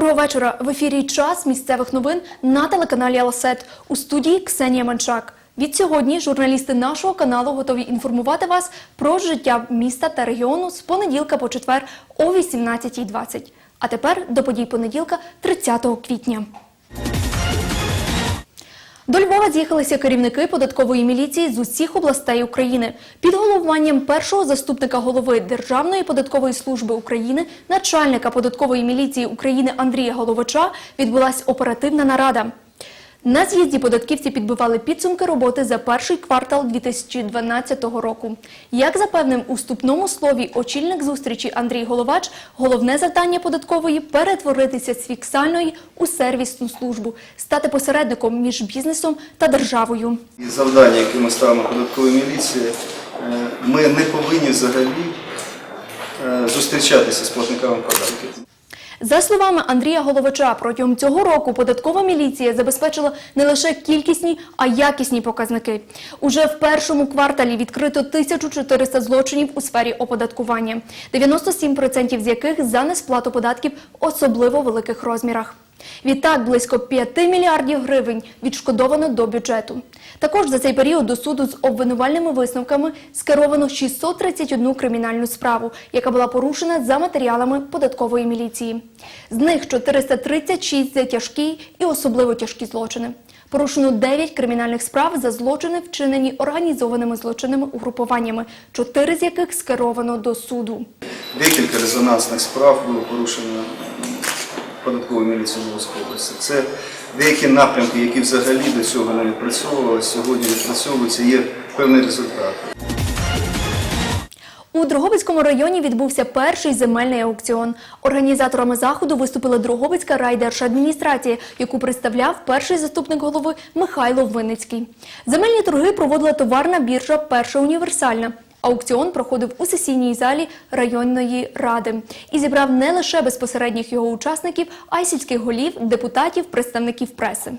Доброго вечора. В ефірі час місцевих новин на телеканалі Аласет У студії Ксенія Манчак. Від сьогодні журналісти нашого каналу готові інформувати вас про життя міста та регіону з понеділка по четвер о 18.20. А тепер до подій понеділка 30 квітня. До Львова з'їхалися керівники податкової міліції з усіх областей України. Під головуванням першого заступника голови Державної податкової служби України, начальника податкової міліції України Андрія Головача відбулася оперативна нарада. На з'їзді податківці підбивали підсумки роботи за перший квартал 2012 року. Як запевнив у вступному слові очільник зустрічі Андрій Головач, головне завдання податкової перетворитися з фіксальної у сервісну службу, стати посередником між бізнесом та державою. Завдання, яке ми ставимо податковій міліції, е, ми не повинні взагалі е, зустрічатися з платниками податків. За словами Андрія Головача, протягом цього року податкова міліція забезпечила не лише кількісні, а й якісні показники. Уже в першому кварталі відкрито 1400 злочинів у сфері оподаткування, 97% з яких за несплату податків особливо великих розмірах. Відтак близько 5 мільярдів гривень відшкодовано до бюджету. Також за цей період до суду з обвинувальними висновками скеровано 631 кримінальну справу, яка була порушена за матеріалами податкової міліції. З них 436 за тяжкі і особливо тяжкі злочини. Порушено 9 кримінальних справ за злочини, вчинені організованими злочинними угрупуваннями, 4 з яких скеровано до суду. Декілька резонансних справ було порушено м, податковою міліцією Львовської області. Це деякі напрямки, які взагалі до цього не відпрацьовувалися, сьогодні відпрацьовуються, є певний результат. У Дрогобицькому районі відбувся перший земельний аукціон. Організаторами заходу виступила Дрогобицька райдержадміністрація, яку представляв перший заступник голови Михайло Винницький. Земельні торги проводила товарна біржа Перша універсальна. Аукціон проходив у сесійній залі районної ради і зібрав не лише безпосередніх його учасників, а й сільських голів, депутатів, представників преси.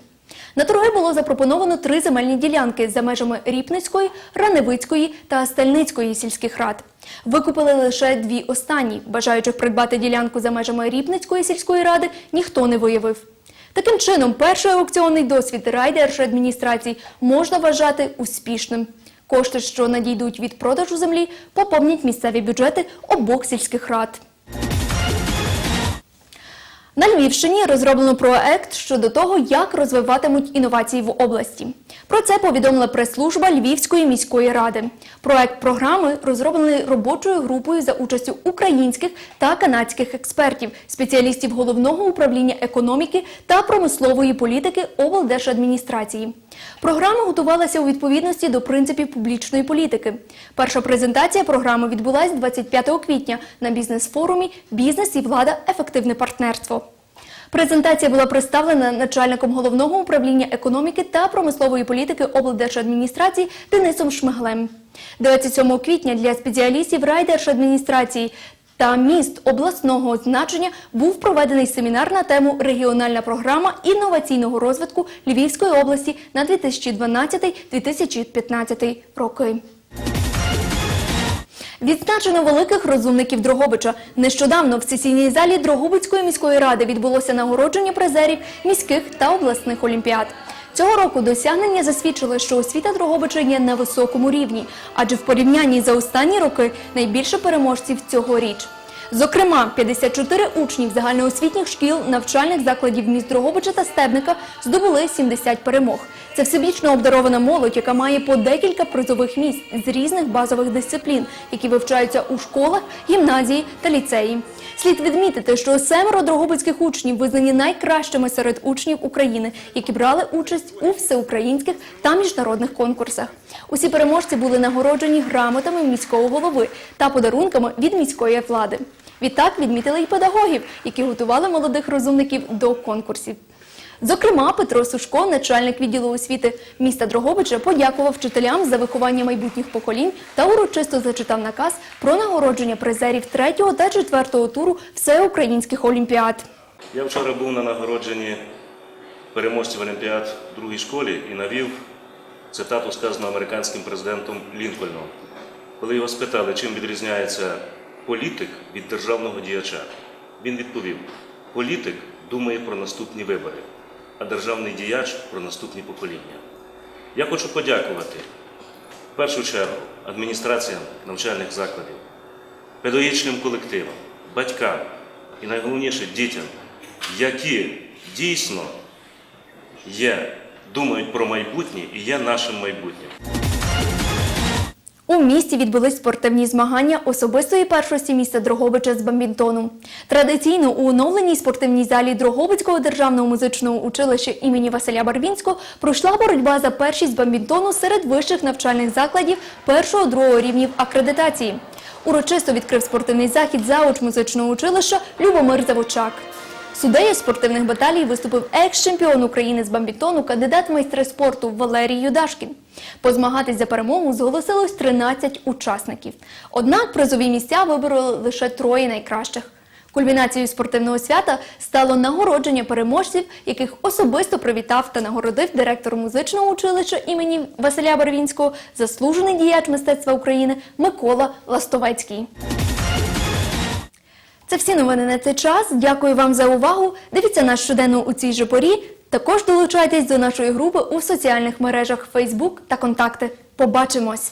На торги було запропоновано три земельні ділянки за межами Ріпницької, Раневицької та Стальницької сільських рад. Викупили лише дві останні. Бажаючих придбати ділянку за межами Ріпницької сільської ради ніхто не виявив. Таким чином, перший аукціонний досвід райдержадміністрацій можна вважати успішним. Кошти, що надійдуть від продажу землі, поповнять місцеві бюджети обох сільських рад. На Львівщині розроблено проект щодо того, як розвиватимуть інновації в області. Про це повідомила прес-служба Львівської міської ради. Проект програми розроблений робочою групою за участю українських та канадських експертів, спеціалістів головного управління економіки та промислової політики облдержадміністрації. Програма готувалася у відповідності до принципів публічної політики. Перша презентація програми відбулась 25 квітня на бізнес-форумі Бізнес і влада ефективне партнерство. Презентація була представлена начальником головного управління економіки та промислової політики облдержадміністрації Денисом Шмиглем. 27 квітня для спеціалістів райдержадміністрації та міст обласного значення був проведений семінар на тему Регіональна програма інноваційного розвитку Львівської області на 2012-2015 роки. Відзначено великих розумників Дрогобича. Нещодавно в сесійній залі Дрогобицької міської ради відбулося нагородження призерів міських та обласних олімпіад. Цього року досягнення засвідчили, що освіта Дрогобича є на високому рівні, адже в порівнянні за останні роки найбільше переможців цьогоріч. Зокрема, 54 учнів загальноосвітніх шкіл навчальних закладів міст Дрогобича та Стебника здобули 70 перемог. Це всебічно обдарована молодь, яка має по декілька призових місць з різних базових дисциплін, які вивчаються у школах, гімназії та ліцеї. Слід відмітити, що семеро дрогобицьких учнів визнані найкращими серед учнів України, які брали участь у всеукраїнських та міжнародних конкурсах. Усі переможці були нагороджені грамотами міського голови та подарунками від міської влади. Відтак відмітили й педагогів, які готували молодих розумників до конкурсів. Зокрема, Петро Сушко, начальник відділу освіти міста Дрогобича, подякував вчителям за виховання майбутніх поколінь та урочисто зачитав наказ про нагородження призерів третього та четвертого туру всеукраїнських олімпіад. Я вчора був на нагородженні переможців Олімпіад в другій школі і навів цитату, сказану американським президентом Лінкольном. Коли його спитали, чим відрізняється політик від державного діяча, він відповів: політик думає про наступні вибори, а державний діяч про наступні покоління. Я хочу подякувати в першу чергу адміністраціям навчальних закладів, педагогічним колективам, батькам і найголовніше дітям, які дійсно є, думають про майбутнє і є нашим майбутнім. У місті відбулись спортивні змагання особистої першості міста Дрогобича з бамбінтону. Традиційно у оновленій спортивній залі Дрогобицького державного музичного училища імені Василя Барвінського пройшла боротьба за першість бамбінтону серед вищих навчальних закладів першого-другого рівнів акредитації. Урочисто відкрив спортивний захід зауч музичного училища Любомир Завучак. Судею спортивних баталій виступив екс-чемпіон України з бамбітону, кандидат майстри спорту Валерій Юдашкін. Позмагатись за перемогу зголосилось 13 учасників. Однак призові місця вибороли лише троє найкращих. Кульмінацією спортивного свята стало нагородження переможців, яких особисто привітав та нагородив директор музичного училища імені Василя Барвінського, заслужений діяч мистецтва України Микола Ластовецький. Це всі новини на цей час. Дякую вам за увагу. Дивіться нас щоденно у цій же порі. Також долучайтесь до нашої групи у соціальних мережах Facebook та Контакти. Побачимось!